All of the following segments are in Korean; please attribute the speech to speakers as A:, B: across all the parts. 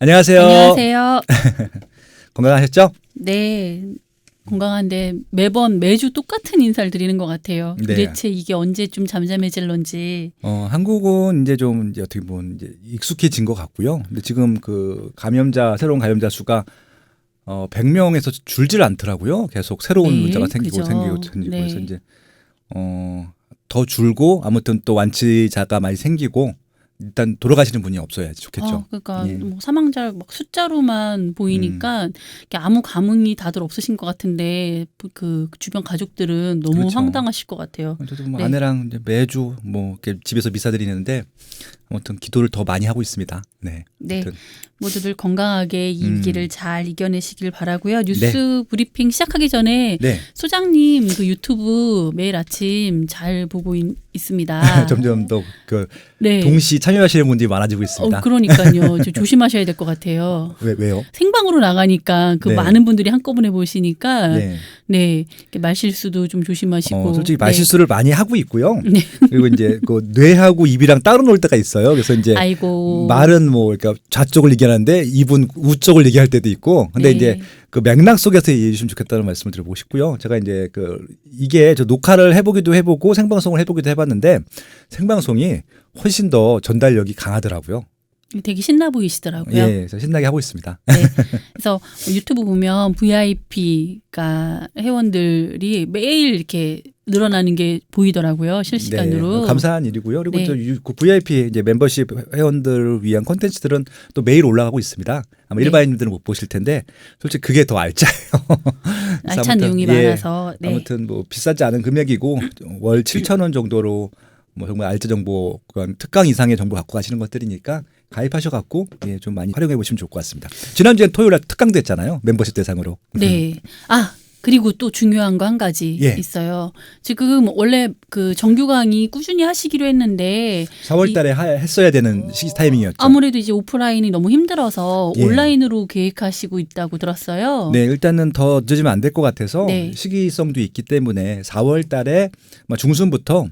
A: 안녕하세요.
B: 안녕하세요.
A: 건강하셨죠?
B: 네. 건강한데 매번 매주 똑같은 인사를 드리는 것 같아요.
A: 네.
B: 도대체 이게 언제쯤 잠잠해질런지.
A: 어, 한국은 이제 좀 이제 어떻게 보면 이제 익숙해진 것 같고요. 근데 지금 그 감염자 새로운 감염자 수가 어 100명에서 줄질 않더라고요. 계속 새로운
B: 네,
A: 문자가 생기고
B: 그죠.
A: 생기고 생기고
B: 네.
A: 그래서 이제 어 더 줄고 아무튼 또 완치자가 많이 생기고 일단 돌아가시는 분이 없어야지 좋겠죠.
B: 어, 그러니까
A: 예. 음.
B: 뭐 사망자 막 숫자로만 보이니까 이게 아무 감흥이 다들 없으신 것 같은데 그 주변 가족들은 너무
A: 그렇죠.
B: 황당하실 것 같아요.
A: 저도 뭐
B: 네.
A: 아내랑 매주 뭐 이렇게 집에서 미사 드리는데 아무튼 기도를 더 많이 하고 있습니다. 네.
B: 네.
A: 아무튼
B: 모두들 건강하게 이
A: 음.
B: 위기를 잘 이겨내시길 바라고요. 뉴스 브리핑 시작하기 전에
A: 네.
B: 소장님 그 유튜브 매일 아침 잘 보고 있, 습니다
A: 점점 더그
B: 네.
A: 동시 참여하시는 분들이 많아지고 있습니다.
B: 어, 그러니까요. 좀 조심하셔야 될 것 같아요.
A: 왜 왜요?
B: 생방으로 나가니까 그
A: 네.
B: 많은 분들이 한꺼번에 보시니까 네,
A: 네.
B: 이렇게 말실수도 좀 조심하시고.
A: 어, 솔직히
B: 네.
A: 말실수를 많이 하고 있고요.
B: 네.
A: 그리고 이제 그 뇌하고 입이랑 따로 놀 때가 있어요. 그래서 이제
B: 아이고.
A: 말은 뭐 그러니까 좌쪽을 얘기하는데 입은 우쪽을 얘기할 때도 있고. 근데
B: 네.
A: 이제 그 맥락 속에서 이해해 주시면 좋겠다는 말씀을 드려보고 싶고요. 제가 이제 그 이게 저 녹화를 해보기도 해보고 생방송을 해보기도 해봤는데 생방송이 훨씬 더 전달력이 강하더라고요.
B: 되게 신나 보이시더라고요.
A: 예, 그래서 신나게 하고 있습니다.
B: 네. 그래서 유튜브 보면 VIP가 회원들이 매일 이렇게 늘어나는 게 보이더라고요. 실시간으로.
A: 네, 감사한 일이고요. 그리고
B: 네.
A: 또 유- 그 VIP 이제 멤버십 회원들을 위한 콘텐츠들은 또 매일 올라가고 있습니다. 아마
B: 네.
A: 일반인들은 못 보실 텐데 솔직히 그게 더 알짜요.
B: 알찬
A: 아무튼,
B: 내용이
A: 예,
B: 많아서. 네.
A: 아무튼 뭐 비싸지 않은 금액이고 월 7천 원 정도로 뭐 정말 알짜 정보 그런 특강 이상의 정보 갖고 가시는 것들이니까 가입하셔 갖고 예, 좀 많이 활용해 보시면 좋을 것 같습니다. 지난주에 토요일에 특강도 했잖아요. 멤버십 대상으로.
B: 네. 아, 그리고 또 중요한 거 한 가지
A: 예.
B: 있어요. 지금 원래 그 정규 강의 꾸준히 하시기로 했는데
A: 4월 달에 하- 했어야 되는 시기 타이밍이었죠.
B: 아무래도 이제 오프라인이 너무 힘들어서
A: 예.
B: 온라인으로 계획하시고 있다고 들었어요.
A: 네, 일단은 더 늦으면 안 될 것 같아서
B: 네.
A: 시기성도 있기 때문에 4월 달에 뭐 중순부터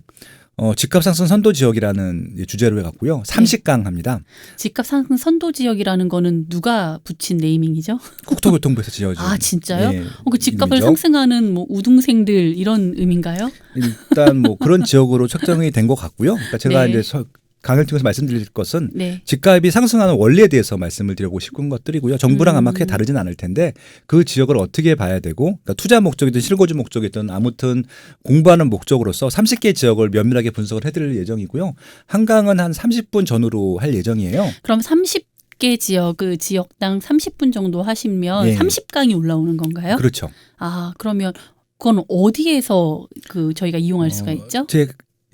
A: 어, 집값 상승 선도 지역이라는 주제로 해갖고요. 30강 합니다.
B: 집값 상승 선도 지역이라는 거는 누가 붙인 네이밍이죠?
A: 국토교통부에서 지어준.
B: 아, 진짜요?
A: 예,
B: 어, 그 집값을
A: 이름이죠.
B: 상승하는 뭐 우등생들 이런 의미인가요?
A: 일단 뭐 그런 지역으로 책정이 된 것 같고요. 그러니까 제가
B: 네.
A: 이제 서- 강의를 통해서 말씀드릴 것은
B: 네.
A: 집값이 상승하는 원리에 대해서 말씀을 드리고 싶은 것들이고요. 정부랑
B: 음.
A: 아마 크게 다르진 않을 텐데 그 지역을 어떻게 봐야 되고 그러니까 투자 목적이든 실거주 목적이든 아무튼 공부하는 목적으로서 30개 지역을 면밀하게 분석을 해드릴 예정이고요. 한강은 한 30분 전후로 할 예정이에요.
B: 그럼 30 개 지역 그 지역당 30분 정도 하시면
A: 예.
B: 30강이 올라오는 건가요?
A: 그렇죠.
B: 아, 그러면 그건 어디에서 그 저희가 이용할 수가
A: 어,
B: 있죠?
A: 제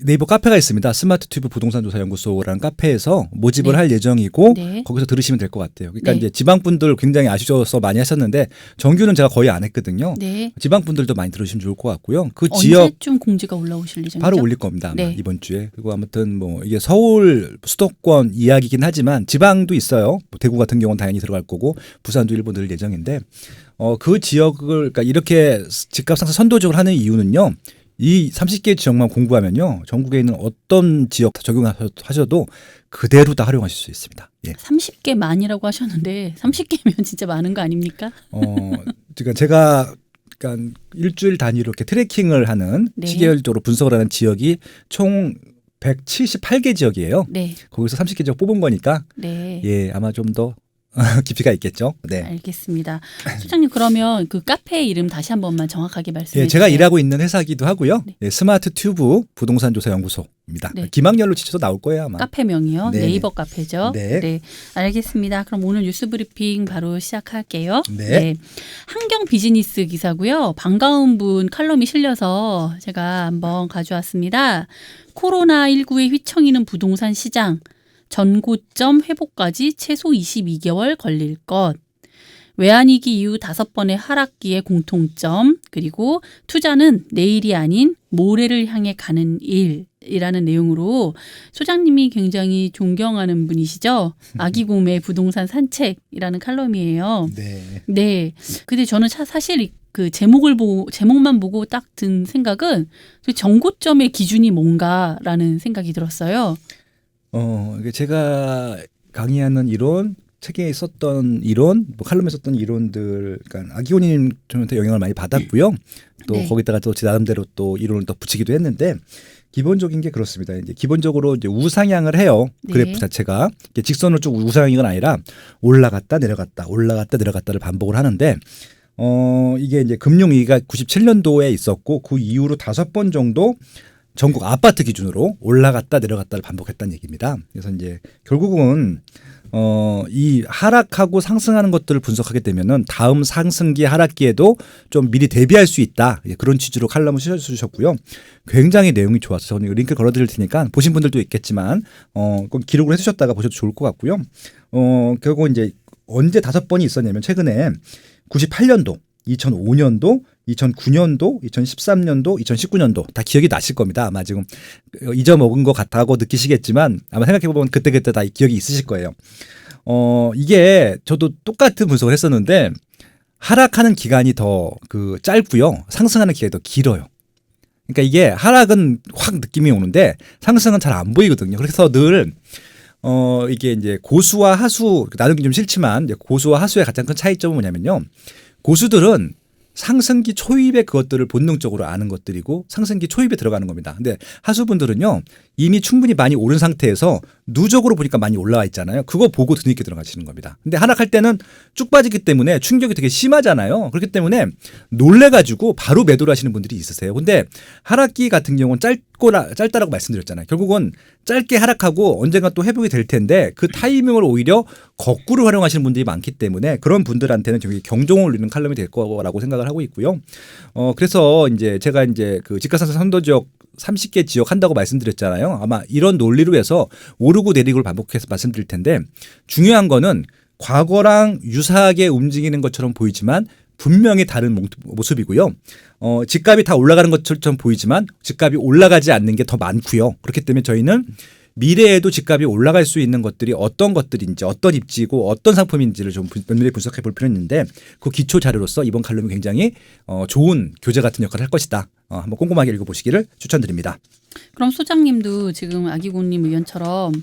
A: 네이버 카페가 있습니다. 스마트 튜브 부동산 조사 연구소라는 카페에서 모집을
B: 네.
A: 할 예정이고
B: 네.
A: 거기서 들으시면 될 것 같아요. 그러니까
B: 네.
A: 이제 지방 분들 굉장히 아쉬워서 많이 하셨는데 정규는 제가 거의 안 했거든요.
B: 네.
A: 지방 분들도 많이 들으시면 좋을 것 같고요. 그 지역
B: 언제쯤 공지가 올라오실 예정이죠?
A: 바로 올릴 겁니다.
B: 네.
A: 이번 주에. 그리고 아무튼 뭐 이게 서울 수도권 이야기긴 하지만 지방도 있어요. 뭐 대구 같은 경우는 당연히 들어갈 거고 부산도 일부 늘 예정인데 어 그 지역을 그러니까 이렇게 집값 상승 선도적으로 하는 이유는요. 이 30개 지역만 공부하면요. 전국에 있는 어떤 지역 다 적용하셔도 그대로 다 활용하실 수 있습니다. 예.
B: 30개 만이라고 하셨는데 30개면 진짜 많은 거 아닙니까?
A: 어, 그러니까 제가 그러니까 일주일 단위로 이렇게 트래킹을 하는
B: 네.
A: 시계열적으로 분석을 하는 지역이 총 178개 지역이에요.
B: 네.
A: 거기서 30개 지역 뽑은 거니까
B: 네.
A: 예 아마 좀 더 깊이가 있겠죠. 네.
B: 알겠습니다. 소장님 그러면 그 카페 이름 다시 한 번만 정확하게 말씀해
A: 예, 제가
B: 주세요.
A: 일하고 있는 회사이기도 하고요.
B: 네.
A: 예, 스마트 튜브 부동산 조사 연구소입니다.
B: 네.
A: 김학렬로 치셔도 나올 거예요 아마.
B: 카페명이요.
A: 네.
B: 네이버 카페죠.
A: 네.
B: 알겠습니다. 그럼 오늘 뉴스 브리핑 바로 시작할게요.
A: 네.
B: 한경 비즈니스 기사고요. 반가운 분 칼럼이 실려서 제가 한번 가져왔습니다. 코로나19에 휘청이는 부동산 시장. 전고점 회복까지 최소 22개월 걸릴 것. 외환위기 이후 다섯 번의 하락기의 공통점, 그리고 투자는 내일이 아닌 모레를 향해 가는 일 이라는 내용으로 소장님이 굉장히 존경하는 분이시죠. 아기 곰의 부동산 산책이라는 칼럼이에요.
A: 네.
B: 네. 근데 저는 사- 사실 이- 그 제목을 보고 제목만 보고 딱 든 생각은 그 정고점의 기준이 뭔가라는 생각이 들었어요.
A: 어 제가 강의하는 이론 책에 썼던 이론, 뭐 칼럼에 썼던 이론들, 그러니까 아기호님한테 영향을 많이 받았고요. 또
B: 네.
A: 거기다가 또 제 나름대로 또 이론을 더 붙이기도 했는데 기본적인 게 그렇습니다. 이제 기본적으로 이제 우상향을 해요.
B: 네.
A: 그래프 자체가 이게 직선으로 쭉 우상향이 건 아니라 올라갔다 내려갔다 올라갔다 내려갔다를 반복을 하는데 어 이게 이제 금융위기가 97년도에 있었고 그 이후로 다섯 번 정도 전국 아파트 기준으로 올라갔다 내려갔다를 반복했다는 얘기입니다. 그래서 이제 결국은 어, 이 하락하고 상승하는 것들을 분석하게 되면은 다음 상승기 하락기에도 좀 미리 대비할 수 있다. 예, 그런 취지로 칼럼을 쓰셔주셨고요. 굉장히 내용이 좋았어요. 저는 링크 걸어 드릴 테니까 보신 분들도 있겠지만 어, 꼭 기록을 해 주셨다가 보셔도 좋을 것 같고요. 어, 결국 이제 언제 다섯 번이 있었냐면 최근에 98년도, 2005년도, 2009년도, 2013년도, 2019년도 다 기억이 나실 겁니다. 아마 지금 잊어먹은 것 같다고 느끼시겠지만 아마 생각해보면 그때그때 다 기억이 있으실 거예요. 어, 이게 저도 똑같은 분석을 했었는데 하락하는 기간이 더 그 짧고요. 상승하는 기간이 더 길어요. 그러니까 이게 하락은 확 느낌이 오는데 상승은 잘 안 보이거든요. 그래서 늘 어, 이게 이제 고수와 하수, 나누기 좀 싫지만 고수와 하수의 가장 큰 차이점은 뭐냐면요. 고수들은 상승기 초입에 그것들을 본능적으로 아는 것들이고 상승기 초입에 들어가는 겁니다. 근데 하수분들은요 이미 충분히 많이 오른 상태에서 누적으로 보니까 많이 올라와 있잖아요. 그거 보고 드늦게 들어가시는 겁니다. 근데 하락할 때는 쭉 빠지기 때문에 충격이 되게 심하잖아요. 그렇기 때문에 놀래가지고 바로 매도를 하시는 분들이 있으세요. 근데 하락기 같은 경우는 짧고라 짧다라고 말씀드렸잖아요. 결국은 짧게 하락하고 언젠가 또 회복이 될 텐데 그 타이밍을 오히려 거꾸로 활용하시는 분들이 많기 때문에 그런 분들한테는 되게 경종을 울리는 칼럼이 될 거라고 생각을 하고 있고요. 어 그래서 이제 제가 이제 그 집가상승 선도 지역 30개 지역 한다고 말씀드렸잖아요. 아마 이런 논리로 해서 오르고 내리고를 반복해서 말씀드릴 텐데 중요한 거는 과거랑 유사하게 움직이는 것처럼 보이지만 분명히 다른 몽- 모습이고요. 어, 집값이 다 올라가는 것처럼 보이지만 집값이 올라가지 않는 게 더 많고요. 그렇기 때문에 저희는 미래에도 집값이 올라갈 수 있는 것들이 어떤 것들인지 어떤 입지고 어떤 상품인지를 좀 분- 면밀히 분석해 볼 필요는 있는데 그 기초 자료로서 이번 칼럼이 굉장히 어, 좋은 교재 같은 역할을 할 것이다. 어, 한번 꼼꼼하게 읽어보시기를 추천드립니다.
B: 그럼 소장님도 지금 아기고님 의견처럼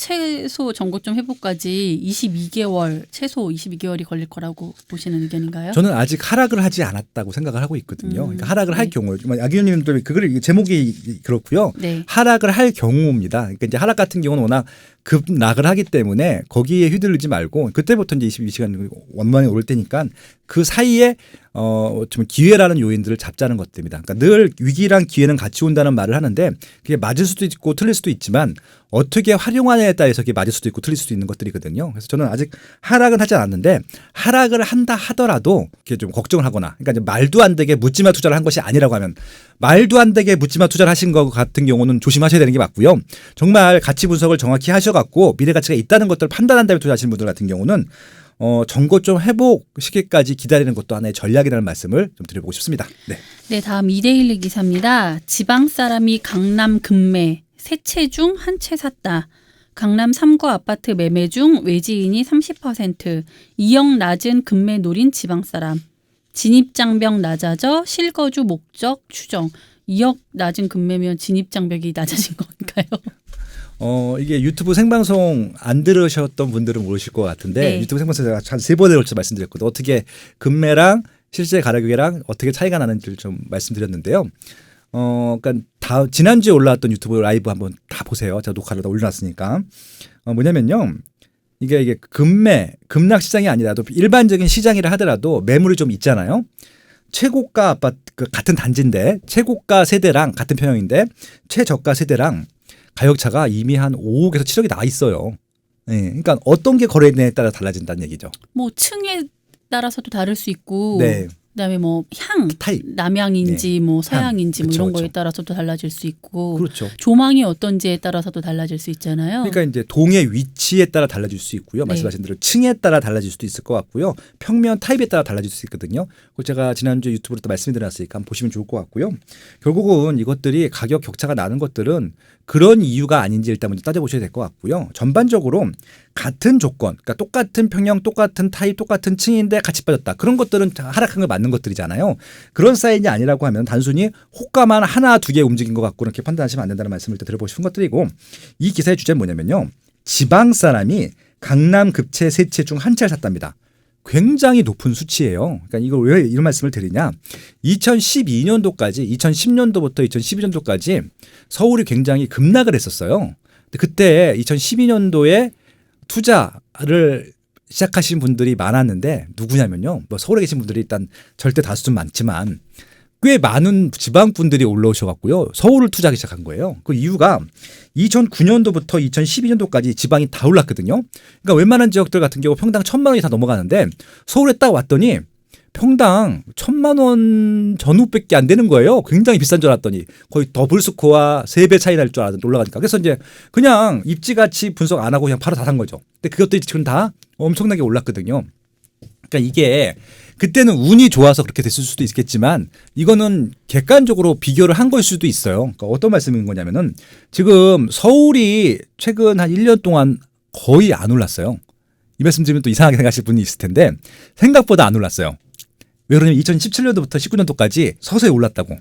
B: 최소 전고점 회복까지 22개월 최소 22개월이 걸릴 거라고 보시는 의견인가요?
A: 저는 아직 하락을 하지 않았다고 생각을 하고 있거든요.
B: 음,
A: 그러니까 하락을 할
B: 네.
A: 경우, 아기님들 그걸 제목이 그렇고요.
B: 네.
A: 하락을 할 경우입니다. 그러니까 이제 하락 같은 경우는 워낙 급락을 하기 때문에 거기에 휘둘리지 말고 그때부터 이제 22시간 원만히 오를 때니까 그 사이에 어, 좀 기회라는 요인들을 잡자는 것들입니다. 그러니까 늘 위기랑 기회는 같이 온다는 말을 하는데 그게 맞을 수도 있고 틀릴 수도 있지만 어떻게 활용하냐에 따라서 그게 맞을 수도 있고 틀릴 수도 있는 것들이거든요. 그래서 저는 아직 하락은 하지 않았는데 하락을 한다 하더라도 이렇게 좀 걱정을 하거나 그러니까 말도 안 되게 묻지마 투자를 한 것이 아니라고 하면 말도 안 되게 묻지마 투자를 하신 것 같은 경우는 조심하셔야 되는 게 맞고요. 정말 가치 분석을 정확히 하셔갖고 미래 가치가 있다는 것들을 판단한 다음에 투자하시는 분들 같은 경우는 어, 정고점 회복 시기까지 기다리는 것도 하나의 전략이라는 말씀을 좀 드려보고 싶습니다. 네.
B: 네, 다음 이데일리 기사입니다. 지방 사람이 강남 금매 세 채 중 한 채 샀다. 강남 3구 아파트 매매 중 외지인이 30%, 2억 낮은 금매 노린 지방 사람. 진입 장벽 낮아져 실거주 목적 추정. 2억 낮은 금매면 진입 장벽이 낮아진 건가요?
A: 어, 이게 유튜브 생방송 안 들으셨던 분들은 모르실 것 같은데
B: 네.
A: 유튜브 생방송 제가 한세 번에 걸쳐 말씀드렸거든요. 어떻게 금매랑 실제 가격이랑 어떻게 차이가 나는지를 좀 말씀드렸는데요. 어, 그러니까 다 지난주에 올라왔던 유튜브 라이브 한번 다 보세요. 제가 녹화를 다 올려놨으니까. 어, 뭐냐면요. 이게 이게 금매, 급락 시장이 아니라도 일반적인 시장이라 하더라도 매물이 좀 있잖아요. 최고가 아파트 그 같은 단지인데 최고가 세대랑 같은 평형인데 최저가 세대랑 가격 차가 이미 한 5억에서 7억이 나 있어요. 예. 그러니까 어떤 게 거래되냐에 따라 달라진다는 얘기죠.
B: 뭐 층에 따라서도 다를 수 있고
A: 네.
B: 그다음에 뭐 향
A: 타입.
B: 남향인지 뭐 서향인지 뭐
A: 그쵸,
B: 이런 거에
A: 그쵸.
B: 따라서도 달라질 수 있고
A: 그렇죠.
B: 조망이 어떤지에 따라서도 달라질 수 있잖아요.
A: 그러니까 이제 동의 위치에 따라 달라질 수 있고요.
B: 네.
A: 말씀하신 대로 층에 따라 달라질 수도 있을 것 같고요. 평면 타입에 따라 달라질 수 있거든요. 그거 제가 지난주 유튜브로 또 말씀드렸으니까 한번 보시면 좋을 것 같고요. 결국은 이것들이 가격 격차가 나는 것들은 그런 이유가 아닌지 일단 먼저 따져보셔야 될 것 같고요. 전반적으로 같은 조건, 그러니까 똑같은 평형, 똑같은 타입, 똑같은 층인데 같이 빠졌다. 그런 것들은 하락한 걸 맞는 것들이잖아요. 그런 사인이 아니라고 하면 단순히 호가만 하나 두 개 움직인 것 같고 그렇게 판단하시면 안 된다는 말씀을 드려보고 싶은 것들이고 이 기사의 주제는 뭐냐면요. 지방 사람이 강남 급체 세채 중 한 채를 샀답니다. 굉장히 높은 수치예요. 그러니까 이걸 왜 이런 말씀을 드리냐? 2012년도까지 2010년도부터 2012년도까지 서울이 굉장히 급락을 했었어요. 그때 2012년도에 투자를 시작하신 분들이 많았는데 누구냐면요. 뭐 서울에 계신 분들이 일단 절대 다수는 많지만 꽤 많은 지방 분들이 올라오셔갖고요. 서울을 투자하기 시작한 거예요. 그 이유가 2009년도부터 2012년도까지 지방이 다 올랐거든요. 그러니까 웬만한 지역들 같은 경우 평당 천만 원이 다 넘어가는데 서울에 딱 왔더니 평당 천만 원 전후밖에 안 되는 거예요. 굉장히 비싼 줄 알았더니 거의 더블 스코어 세배 차이 날 줄 알았는데 올라가니까 그래서 이제 그냥 입지같이 분석 안 하고 그냥 바로 다 산 거죠. 근데 그것들이 지금 다 엄청나게 올랐거든요. 그러니까 이게 그때는 운이 좋아서 그렇게 됐을 수도 있겠지만 이거는 객관적으로 비교를 한 걸 수도 있어요. 그러니까 어떤 말씀인 거냐면은 지금 서울이 최근 한 1년 동안 거의 안 올랐어요. 이 말씀 드리면 또 이상하게 생각하실 분이 있을 텐데 생각보다 안 올랐어요. 왜 그러냐면 2017년도부터 19년도까지 서서히 올랐다고.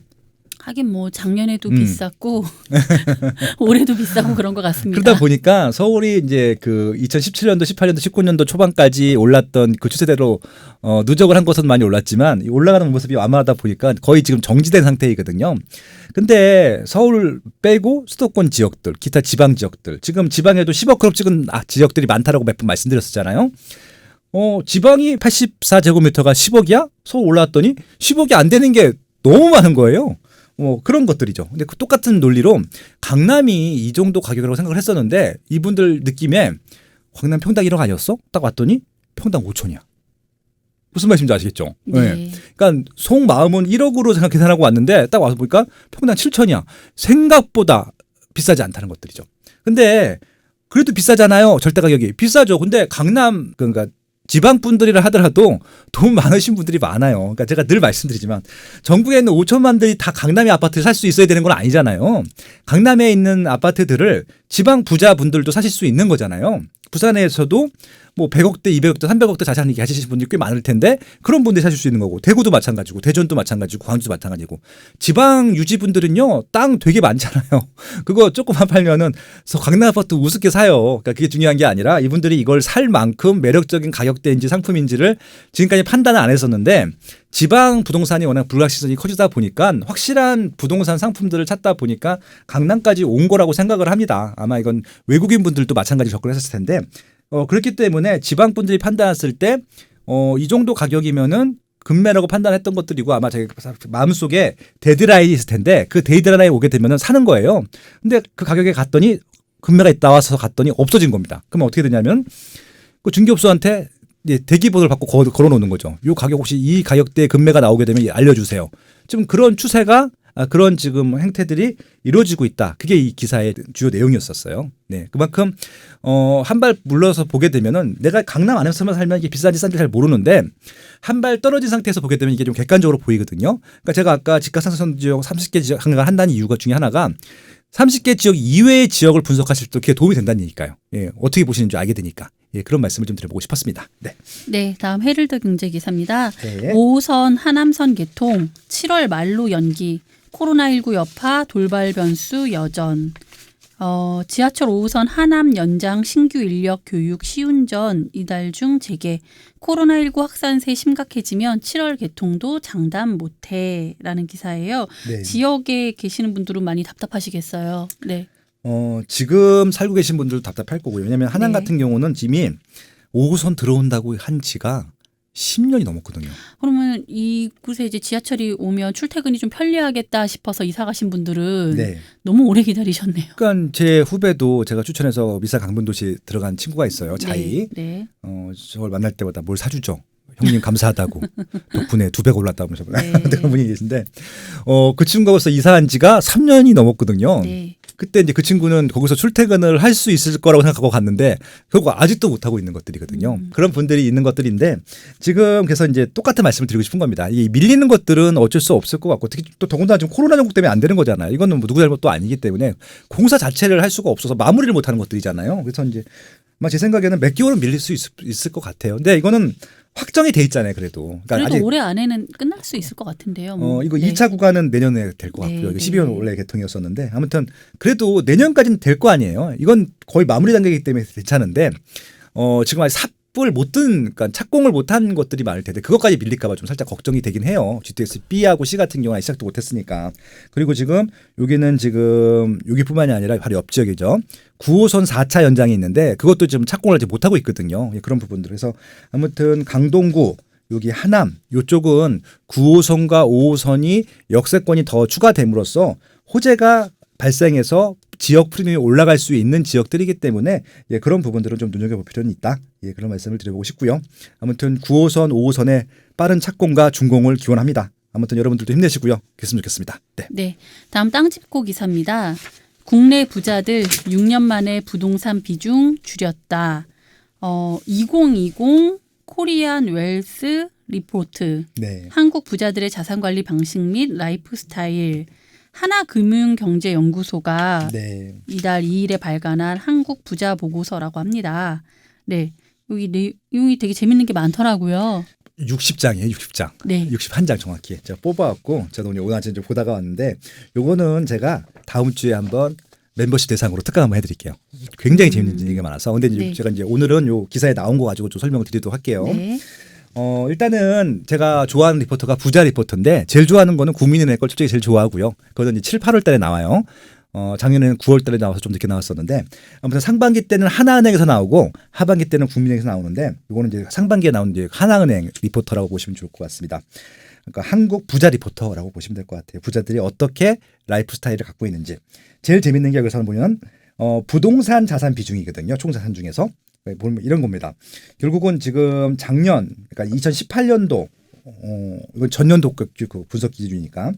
B: 하긴 뭐 작년에도
A: 음.
B: 비쌌고 올해도 비싸고 그런 것 같습니다.
A: 그러다 보니까 서울이 이제 그 2017년도, 18년도, 19년도 초반까지 올랐던 그 추세대로 어, 누적을 한 것은 많이 올랐지만 이 올라가는 모습이 완만하다 보니까 거의 지금 정지된 상태이거든요. 근데 서울 빼고 수도권 지역들, 기타 지방 지역들, 지금 지방에도 10억 클럽 찍은 아, 지역들이 많다라고 몇 번 말씀드렸었잖아요. 어, 지방이 84제곱미터가 10억이야? 서울 올라왔더니 10억이 안 되는 게 너무 많은 거예요. 뭐 그런 것들이죠. 근데 그 똑같은 논리로 강남이 이 정도 가격이라고 생각을 했었는데 이분들 느낌에 강남 평당 1억 아니었어? 딱 왔더니 평당 5천이야. 무슨 말씀인지 아시겠죠?
B: 네.
A: 그러니까 속 마음은 1억으로 생각 계산하고 왔는데 딱 와서 보니까 평당 7천이야. 생각보다 비싸지 않다는 것들이죠. 근데 그래도 비싸잖아요. 절대 가격이 비싸죠. 근데 강남 그러니까 지방 분들이라 하더라도 돈 많으신 분들이 많아요. 그러니까 제가 늘 말씀드리지만 전국에 있는 5천만 들이 다 강남의 아파트를 살수 있어야 되는 건 아니잖아요. 강남에 있는 아파트들을 지방 부자 분들도 사실 수 있는 거잖아요. 부산에서도 뭐 100억대, 200억대, 300억대 자산 얘기 하시는 분들이 꽤 많을 텐데 그런 분들이 사실 수 있는 거고 대구도 마찬가지고 대전도 마찬가지고 광주도 마찬가지고 지방 유지분들은요 땅 되게 많잖아요. 그거 조금만 팔면은 서 강남 아파트 우습게 사요. 그러니까 그게 중요한 게 아니라 이분들이 이걸 살 만큼 매력적인 가격대인지 상품인지를 지금까지 판단을 안 했었는데 지방 부동산이 워낙 불확실성이 커지다 보니까 확실한 부동산 상품들을 찾다 보니까 강남까지 온 거라고 생각을 합니다. 아마 이건 외국인 분들도 마찬가지로 접근했을 텐데 어, 그렇기 때문에 지방 분들이 판단했을 때 어, 이 정도 가격이면은 금매라고 판단했던 것들이고 아마 제 마음속에 데드라인이 있을 텐데 그 데드라인에 오게 되면은 사는 거예요. 근데 그 가격에 갔더니 금매가 나와서 갔더니 없어진 겁니다. 그러면 어떻게 되냐면 그 중개업소한테 대기번호를 받고 거- 걸어 놓는 거죠. 요 가격 혹시 이 가격대에 금매가 나오게 되면 알려주세요. 지금 그런 추세가 아, 그런 지금 행태들이 이루어지고 있다. 그게 이 기사의 주요 내용이었었어요. 네, 그만큼 어, 한 발 물러서 보게 되면은 내가 강남 안에서만 살면 이게 비싼지 싼지 잘 모르는데 한 발 떨어진 상태에서 보게 되면 이게 좀 객관적으로 보이거든요. 그러니까 제가 아까 집값 상승 지역 30개 지역 한가 한다는 이유가 중에 하나가 30개 지역 이외의 지역을 분석하실 때 그게 도움이 된다는 얘기니까요. 예, 어떻게 보시는지 알게 되니까. 예, 그런 말씀을 좀 드려보고 싶었습니다. 네.
B: 네, 다음 헤럴드 경제 기사입니다.
A: 네.
B: 5호선 하남선 개통 7월 말로 연기. 코로나19 여파 돌발 변수 여전. 어, 지하철 5호선 하남 연장 신규 인력 교육 시운전 이달 중 재개. 코로나19 확산세 심각해지면 7월 개통도 장담 못해 라는 기사예요.
A: 네.
B: 지역에 계시는 분들은 많이 답답하시겠어요. 네.
A: 어, 지금 살고 계신 분들도 답답할 거고요. 왜냐하면 하남
B: 네.
A: 같은 경우는 이미 5호선 들어온다고 한 지가 10년이 넘었거든요.
B: 그러면 이 곳에 이제 지하철이 오면 출퇴근이 좀 편리하겠다 싶어서 이사 가신 분들은
A: 네.
B: 너무 오래 기다리셨네요.
A: 그러니까 제 후배도 제가 추천해서 미사 강분도시 들어간 친구가 있어요. 자이.
B: 네. 네.
A: 어, 저를 만날 때마다 뭘 사주죠. 형님 감사하다고 덕분에 두배 올랐다고 하면서
B: 네.
A: 그런 분이 계신데 어, 그 친구가 벌써 이사한 지가 3년이 넘었거든요.
B: 네.
A: 그때 이제 그 친구는 거기서 출퇴근을 할 수 있을 거라고 생각하고 갔는데 결국 아직도 못 하고 있는 것들이거든요.
B: 음.
A: 그런 분들이 있는 것들인데 지금 그래서 이제 똑같은 말씀을 드리고 싶은 겁니다. 이 밀리는 것들은 어쩔 수 없을 것 같고 특히 또 더군다나 지금 코로나 전국 때문에 안 되는 거잖아요. 이거는 뭐 누구 잘못도 아니기 때문에 공사 자체를 할 수가 없어서 마무리를 못 하는 것들이잖아요. 그래서 이제 제 생각에는 몇 개월은 밀릴 수 있, 을것 같아요. 근데 이거는 확정이 돼 있잖아요. 그래도. 그러니까
B: 그래도
A: 아직
B: 올해 안에는 끝날 수 있을 것 같은데요. 뭐.
A: 어, 이거
B: 네.
A: 2차 구간은 내년에 될것
B: 네,
A: 같고요.
B: 네.
A: 12월 원래 개통이었었는데 아무튼 그래도 내년까지는 될 거 아니에요. 이건 거의 마무리 단계이기 때문에 괜찮은데 어 지금 아직 삽 을 못든 그러니까 착공을 못한 것들이 많을 텐데 그것까지 밀릴까봐 좀 살짝 걱정이 되긴 해요. GTX B하고 C 같은 경우는 시작도 못했으니까. 그리고 지금 여기는 지금 여기뿐만이 아니라 바로 옆 지역이죠. 9호선 4차 연장이 있는데 그것도 지금 착공을 아직 못하고 있거든요. 예, 그런 부분들. 그래서 아무튼 강동구 여기 하남 요쪽은 9호선과 5호선이 역세권이 더 추가됨으로써 호재가 발생해서 지역 프리미엄이 올라갈 수 있는 지역들이기 때문에 예, 그런 부분들은 좀 눈여겨볼 필요는 있다. 예, 그런 말씀을 드려보고 싶고요. 아무튼 9호선, 5호선의 빠른 착공과 준공을 기원합니다. 아무튼 여러분들도 힘내시고요. 그랬으면 좋겠습니다. 네.
B: 네. 다음 땅집고 기사입니다. 국내 부자들 6년 만에 부동산 비중 줄였다. 어, 2020 코리안 웰스 리포트.
A: 네.
B: 한국 부자들의 자산 관리 방식 및 라이프 스타일. 하나금융경제연구소가
A: 네.
B: 이달 2일에 발간한 한국 부자 보고서라고 합니다. 네. 여기 내용이 되게 재밌는 게 많더라고요.
A: 60장이에요, 60장.
B: 네.
A: 61장 정확히 제가 뽑아왔고 제가 오늘 오늘 좀 보다가 왔는데 요거는 제가 다음 주에 한번 멤버십 대상으로 특강 한번 해드릴게요. 굉장히 재밌는 얘기가 많아서 근데 이제
B: 네.
A: 제가 이제 오늘은 요 기사에 나온 거 가지고 좀 설명을 드리도록 할게요.
B: 네.
A: 어 일단은 제가 좋아하는 리포터가 부자 리포터인데 제일 좋아하는 거는 국민은행 걸 솔직히 제일 좋아하고요. 그거는 이제 7, 8월 달에 나와요. 어 작년에는 9월 달에 나와서 좀 늦게 나왔었는데 아무튼 상반기 때는 하나은행에서 나오고 하반기 때는 국민은행에서 나오는데 이거는 이제 상반기에 나온 이제 하나은행 리포터라고 보시면 좋을 것 같습니다. 그러니까 한국 부자 리포터라고 보시면 될 것 같아요. 부자들이 어떻게 라이프 스타일을 갖고 있는지. 제일 재밌는 게 여기서 보면 어, 부동산 자산 비중이거든요. 총 자산 중에서 이런 겁니다. 결국은 지금 작년 그러니까 2018년도 어, 이건 전년도 그- 그 분석 기준이니까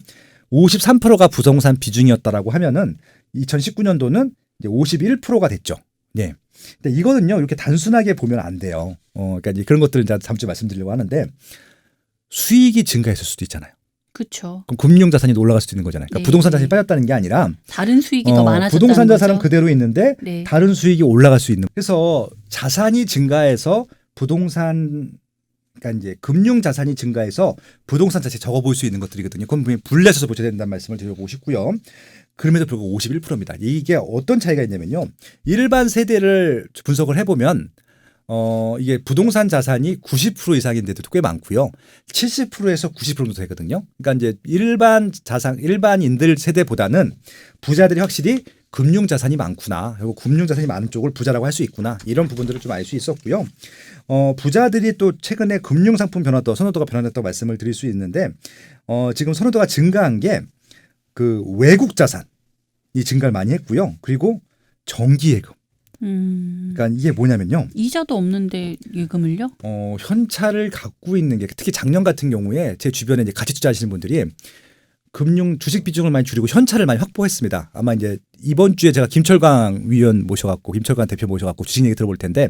A: 53%가 부동산 비중이었다라고 하면은 2019년도는 이제 51%가 됐죠. 예. 근데 이거는요 이렇게 단순하게 보면 안 돼요. 어, 그러니까 이제 그런 것들을 이제 주에 말씀드리려고 하는데 수익이 증가했을 수도 있잖아요.
B: 그렇죠.
A: 그럼 금융 자산이 올라갈 수도 있는 거잖아요. 그러니까
B: 네.
A: 부동산 자산이 빠졌다는 게 아니라
B: 다른 수익이 더
A: 어,
B: 많아졌다는
A: 부동산 자산은
B: 거죠.
A: 그대로 있는데
B: 네.
A: 다른 수익이 올라갈 수 있는. 그래서 자산이 증가해서 부동산 그러니까 이제 금융 자산이 증가해서 부동산 자체 적어 볼수 있는 것들이거든요. 그건 분명히 분리해서 보셔야 된다는 말씀을 드려보고 싶고요. 그럼에도 불구하고 51%입니다. 이게 어떤 차이가 있냐면요. 일반 세대를 분석을 해보면 어 이게 부동산 자산이 90% 이상인데도 꽤 많고요. 70%에서 90% 정도 되거든요. 그러니까 이제 일반 자산 일반인들 세대보다는 부자들이 확실히 금융 자산이 많구나. 그리고 금융 자산이 많은 쪽을 부자라고 할 수 있구나. 이런 부분들을 좀 알 수 있었고요. 어 부자들이 또 최근에 금융 상품 변화도 선호도가 변화됐다고 말씀을 드릴 수 있는데 어 지금 선호도가 증가한 게 그 외국 자산이 증가를 많이 했고요. 그리고 정기 예금.
B: 음.
A: 그러니까 이게 뭐냐면요.
B: 이자도 없는데 예금을요?
A: 어, 현찰을 갖고 있는 게 특히 작년 같은 경우에 제 주변에 이제 가치 투자하시는 분들이 금융 주식 비중을 많이 줄이고 현찰을 많이 확보했습니다. 아마 이제 이번 주에 제가 김철강 위원 모셔갖고 김철강 대표 모셔갖고 주식 얘기 들어볼 텐데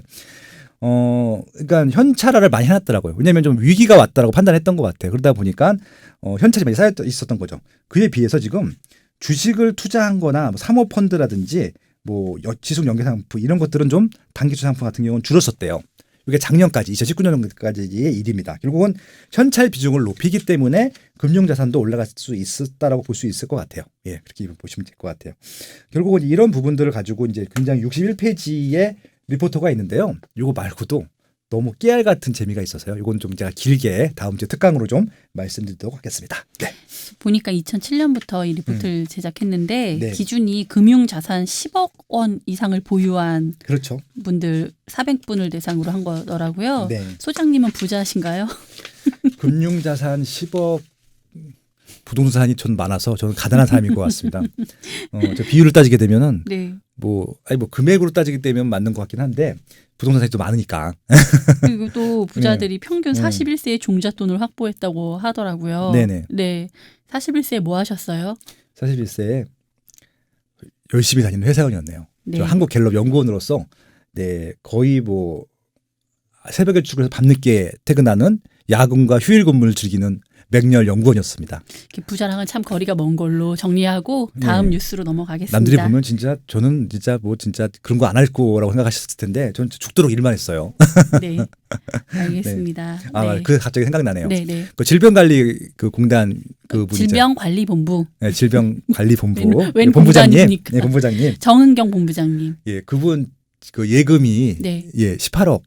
A: 어, 그러니까 현찰화를 많이 해놨더라고요. 왜냐하면 좀 위기가 왔다라고 판단했던 것 같아요. 그러다 보니까 어, 현찰이 많이 쌓여 있었던 거죠. 그에 비해서 지금 주식을 투자한거나 뭐 사모펀드라든지 뭐 여- 지속 연계 상품 이런 것들은 좀 단기 투자 상품 같은 경우는 줄었었대요. 이게 작년까지 2019년까지의 일입니다. 결국은 현찰 비중을 높이기 때문에 금융 자산도 올라갈 수 있었다라고 볼 수 있을 것 같아요. 예, 그렇게 보시면 될 것 같아요. 결국은 이런 부분들을 가지고 이제 굉장히 61페이지의 리포터가 있는데요. 이거 말고도 너무 깨알 같은 재미가 있어서요. 이건 좀 제가 길게 다음 주 특강으로 좀 말씀드리도록 하겠습니다. 네.
B: 보니까 2007년부터 이 리포트를 제작했는데
A: 음. 네.
B: 기준이 금융 자산 10억 원 이상을 보유한
A: 그렇죠.
B: 분들 400분을 대상으로 한 거더라고요.
A: 네.
B: 소장님은 부자신가요?
A: 금융 자산 10억 부동산이 전 많아서 저는 가난한 사람인 것 같습니다. 어, 저 비율을 따지게 되면은
B: 네.
A: 뭐 아니 뭐 금액으로 따지게 되면 맞는 것 같긴 한데 부동산이 또 많으니까.
B: 그리고 또 부자들이 평균
A: 네.
B: 41세에 종잣돈을 확보했다고 하더라고요.
A: 네네.
B: 네. 41세에 뭐 하셨어요?
A: 41세에 열심히 다니는 회사원이었네요.
B: 네.
A: 저 한국 갤럽 연구원으로서 네 거의 뭐 새벽에 출근해서 밤늦게 퇴근하는 야근과 휴일 근무를 즐기는 맹렬 연구원이었습니다.
B: 부자랑은 참 거리가 먼 걸로 정리하고 다음
A: 네.
B: 뉴스로 넘어가겠습니다.
A: 남들이 보면 진짜 저는 진짜 뭐 진짜 그런 거 안 할 거라고 생각하셨을 텐데 저는 죽도록 일만 했어요.
B: 네. 알겠습니다.
A: 아,
B: 네.
A: 그 갑자기 생각나네요.
B: 네, 네.
A: 그 질병관리 그 공단 그 분이죠.
B: 질병관리본부
A: 네, 질병관리본부
B: 웬-
A: 네,
B: 웬
A: 본부장님? 네, 본부장님,
B: 정은경 본부장님.
A: 예, 그분 그 예금이
B: 네.
A: 예 18억.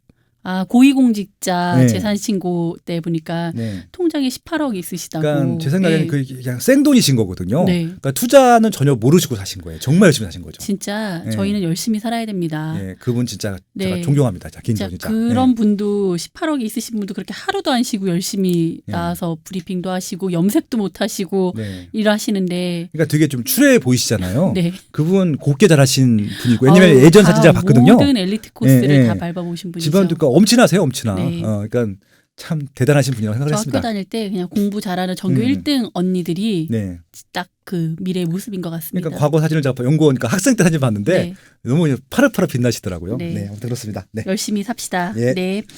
B: 아 고위공직자
A: 네.
B: 재산 신고 때 보니까
A: 네.
B: 통장에 18억 있으시다고.
A: 그러니까 제 생각에는
B: 네.
A: 그 그냥 생돈이신 거거든요.
B: 네.
A: 그러니까 투자는 전혀 모르시고 사신 거예요. 정말 열심히 사신 거죠.
B: 진짜
A: 네.
B: 저희는 열심히 살아야 됩니다.
A: 예, 그분 진짜
B: 네.
A: 제가 존경합니다. 자,
B: 진짜
A: 개인적으로 진짜.
B: 그런
A: 네.
B: 분도 18억이 있으신 분도 그렇게 하루도 안 쉬고 열심히
A: 네.
B: 나와서 브리핑도 하시고 염색도 못 하시고
A: 네.
B: 일하시는데
A: 그러니까 되게 좀 추레해 보이시잖아요.
B: 네.
A: 그분 곱게 잘하신 분이고 왜냐면
B: 어우,
A: 예전
B: 다
A: 사진 제가 봤거든요.
B: 모든 엘리트 코스를
A: 예, 예.
B: 다 밟아보신 분이죠.
A: 집안도 그러니까 엄친하세요, 엄친아.
B: 네.
A: 어, 그러니까 참 대단하신 분이라고
B: 저 학교
A: 생각했습니다.
B: 다닐 때 그냥 공부 잘하는 전교
A: 음.
B: 1등 언니들이
A: 네.
B: 딱 그 미래의 모습인 것 같습니다.
A: 그러니까 과거 사진을 제가 연구원 그러니까 학생 때 사진 봤는데
B: 네.
A: 너무 파릇파릇 빛나시더라고요.
B: 네.
A: 네, 아무튼 그렇습니다. 네.
B: 열심히 삽시다.
A: 예.
B: 네.